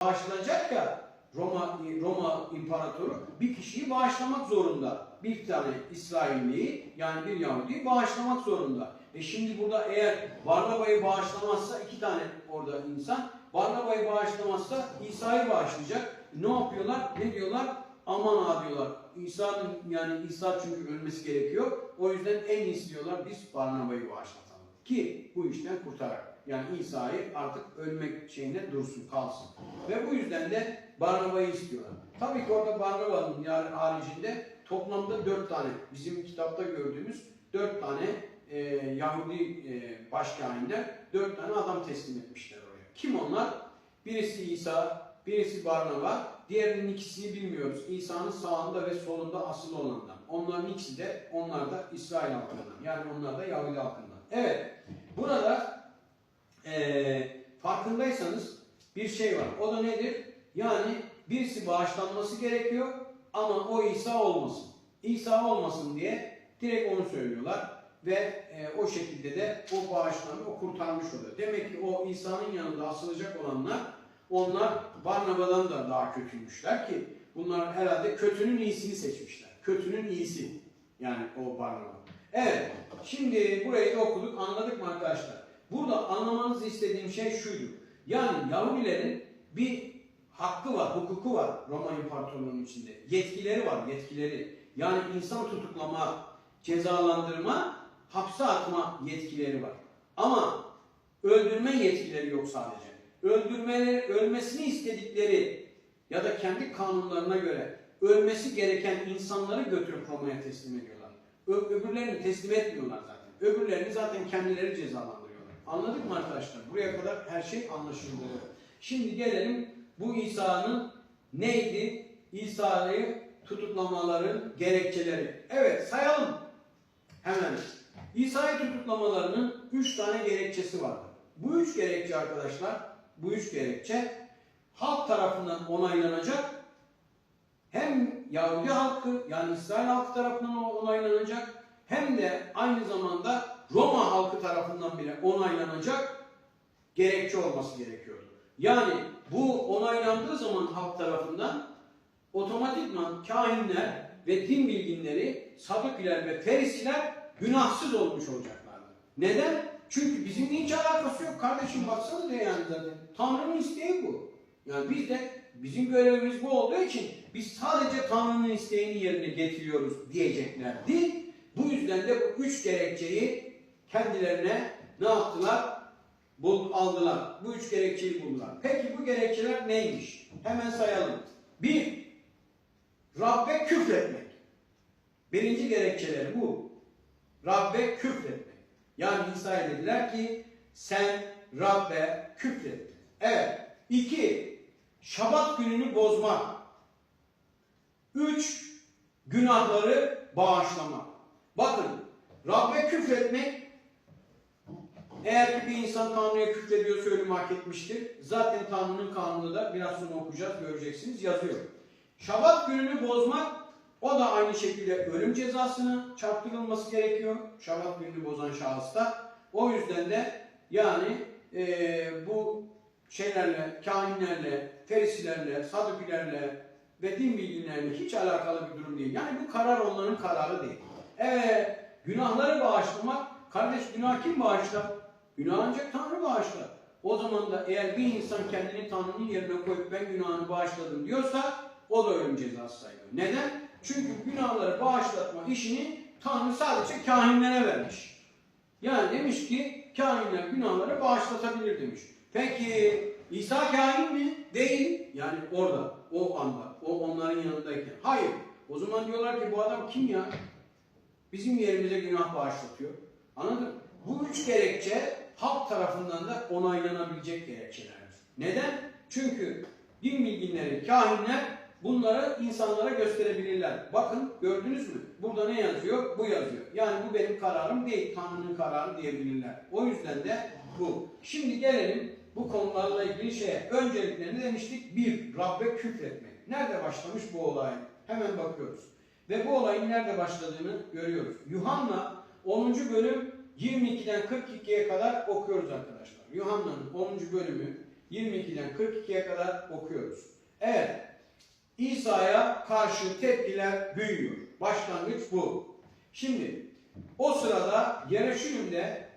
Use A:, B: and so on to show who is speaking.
A: bağışlanacak ya Roma Roma İmparatoru bir kişiyi bağışlamak zorunda. Bir tane İsrailliyi yani bir Yahudi'yi bağışlamak zorunda. E şimdi burada eğer Barnaba'yı bağışlamazsa iki tane orada insan Barnaba'yı bağışlamazsa İsa'yı bağışlayacak. Ne yapıyorlar? Ne diyorlar? Aman ha diyorlar. İsa'nın yani İsa çünkü ölmesi gerekiyor. O yüzden en iyisi diyorlar biz Barnaba'yı bağışlatalım. Ki bu işten kurtarak. Yani İsa'yı artık ölmek şeyine dursun, kalsın. Ve bu yüzden de Barnaba'yı istiyorlar. Tabii ki orada Barnaba'nın haricinde toplamda dört tane bizim kitapta gördüğümüz dört tane e, Yahudi e, başkainler dört tane adam teslim etmişler oraya. Kim onlar? Birisi İsa, birisi Barnaba, diğerinin ikisini bilmiyoruz. İsa'nın sağında ve solunda asıl olanlar. Onların ikisi de onlar da İsrail halkından. Yani onlar da Yahudi halkından. Evet. Burada eee, farkındaysanız bir şey var. O da nedir? Yani birisi bağışlanması gerekiyor ama o İsa olmasın. İsa olmasın diye direkt onu söylüyorlar ve e, o şekilde de o bağışlanma, o kurtarmış oluyor. Demek ki o İsa'nın yanında asılacak olanlar onlar Barnaba'dan da daha kötüymüşler ki bunlar herhalde kötünün iyisini seçmişler. Kötünün iyisi yani o Barnaba. Evet şimdi burayı da okuduk anladık mı arkadaşlar? Burada anlamanızı istediğim şey şuydu. Yani Yahudilerin bir hakkı var, hukuku var Roma İmparatorluğu'nun içinde. Yetkileri var, yetkileri. Yani insan tutuklama, cezalandırma, hapse atma yetkileri var. Ama öldürme yetkileri yok sadece. Öldürmeleri, ölmesini istedikleri ya da kendi kanunlarına göre ölmesi gereken insanları götürüp Roma'ya teslim ediyorlar. Ö- öbürlerini teslim etmiyorlar zaten. Öbürlerini zaten kendileri cezalandırıyorlar. Anladık mı arkadaşlar? Buraya kadar her şey anlaşıldı. Şimdi gelelim bu İsa'nın neydi? İsa'yı tutuklamaların gerekçeleri. Evet sayalım. Hemen. İsa'yı tutuklamalarının üç tane gerekçesi vardır. Bu üç gerekçe arkadaşlar, bu üç gerekçe halk tarafından onaylanacak. Hem Yahudi halkı yani İsrail halkı tarafından onaylanacak hem de aynı zamanda Roma halkı tarafından bile onaylanacak gerekçe olması gerekiyordu. Yani bu onaylandığı zaman halk tarafından otomatikman kahinler ve din bilginleri, sadıkiler ve ferisiler günahsız olmuş olacaklardı. Neden? Çünkü bizimle hiç alakası yok. Kardeşim baksanıza yani zaten. Tanrı'nın isteği bu. Yani biz de bizim görevimiz bu olduğu için biz sadece Tanrı'nın isteğini yerine getiriyoruz diyeceklerdi. Bu yüzden de bu üç gerekçeyi kendilerine ne yaptılar? Bul, aldılar. Bu üç gerekçeyi buldular. Peki bu gerekçeler neymiş? Hemen sayalım. Bir, Rabbe küfretmek. Birinci gerekçeleri bu. Rabbe küfretmek. Yani İsa'ya dediler ki sen Rabbe küfrettin. Evet. İki, Şabat gününü bozmak. Üç, günahları bağışlamak. Bakın, Rabbe küfretmek bir insan Tanrı'ya küfrediyorsa ölümü hak etmiştir. Zaten Tanrı'nın kanunu da biraz sonra okuyacağız, göreceksiniz, yazıyor. Şabat gününü bozmak, o da aynı şekilde ölüm cezasını çarptırılması gerekiyor. Şabat gününü bozan şahısta. O yüzden de yani eee, bu şeylerle, kahinlerle, ferisilerle, sadukilerle ve din bilginlerle hiç alakalı bir durum değil. Yani bu karar onların kararı değil. Evet, günahları bağışlamak, kardeş günah kim bağışlar? Günah ancak Tanrı bağışlar. O zaman da eğer bir insan kendini Tanrı'nın yerine koyup ben günahını bağışladım diyorsa o da ölüm cezası sayılır. Neden? Çünkü günahları bağışlatma işini Tanrı sadece kahinlere vermiş. Yani demiş ki kahinler günahları bağışlatabilir demiş. Peki İsa kahin mi? Değil. Yani orada, o anda, o onların yanındayken. Hayır. O zaman diyorlar ki bu adam kim ya? Bizim yerimize günah bağışlatıyor. Anladın mı? Bu üç gerekçe halk tarafından da onaylanabilecek gerekçelerdir. Neden? Çünkü din bilginleri, kahinler bunları insanlara gösterebilirler. Bakın gördünüz mü? Burada ne yazıyor? Bu yazıyor. Yani bu benim kararım değil, Tanrı'nın kararı diyebilirler. O yüzden de bu. Şimdi gelelim bu konularla ilgili şeye. Öncelikle ne demiştik? Bir, Rabbe küfretmek. Nerede başlamış bu olay? Hemen bakıyoruz. Ve bu olayın nerede başladığını görüyoruz. Yuhanna 10. bölüm 22'den 42'ye kadar okuyoruz arkadaşlar. Yuhanna'nın 10. bölümü 22'den 42'ye kadar okuyoruz. Evet. İsa'ya karşı tepkiler büyüyor. Başlangıç bu. Şimdi o sırada Yereşilim'de